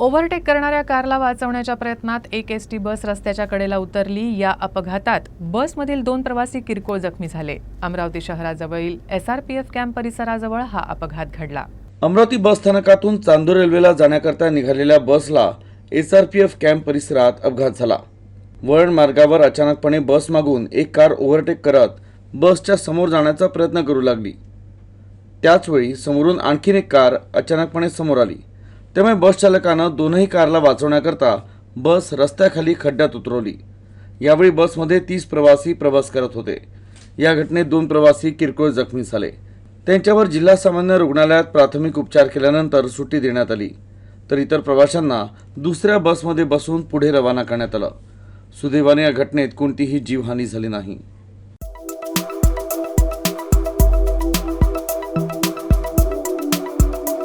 Overtake करणाऱ्या कारला वाचवण्याच्या प्रयत्नात एक एस टी बस रस्त्याच्या कडेला उतरली. या अपघातात बसमधील दोन प्रवासी किरकोळ जखमी झाले. अमरावती शहराजवळील S R P F camp परिसराजवळ हा अपघात घडला. अमरावती बस स्थानकातून चांदूर रेल्वेला जाण्याकरता निघालेल्या बसला S R P F camp परिसरात अपघात झाला. वळण मार्गावर अचानकपणे बस मागून एक कार ओव्हरटेक करत बसच्या समोर जाण्याचा प्रयत्न करू लागली. त्याचवेळी समोरून आणखीन एक कार अचानकपणे समोर आली. त्यामुळे बस चालकानं दोनही कारला वाचवण्याकरता बस रस्त्याखाली खड्ड्यात उतरवली. यावेळी बसमध्ये तीस प्रवासी प्रवास करत होते. या घटनेत दोन प्रवासी किरकोळ जखमी झाले. त्यांच्यावर जिल्हा सामान्य रुग्णालयात प्राथमिक उपचार केल्यानंतर सुट्टी देण्यात आली. तर इतर प्रवाशांना दुसऱ्या बसमध्ये बसून पुढे रवाना करण्यात आलं. सुदैवाने या घटनेत कोणतीही जीवहानी झाली नाही.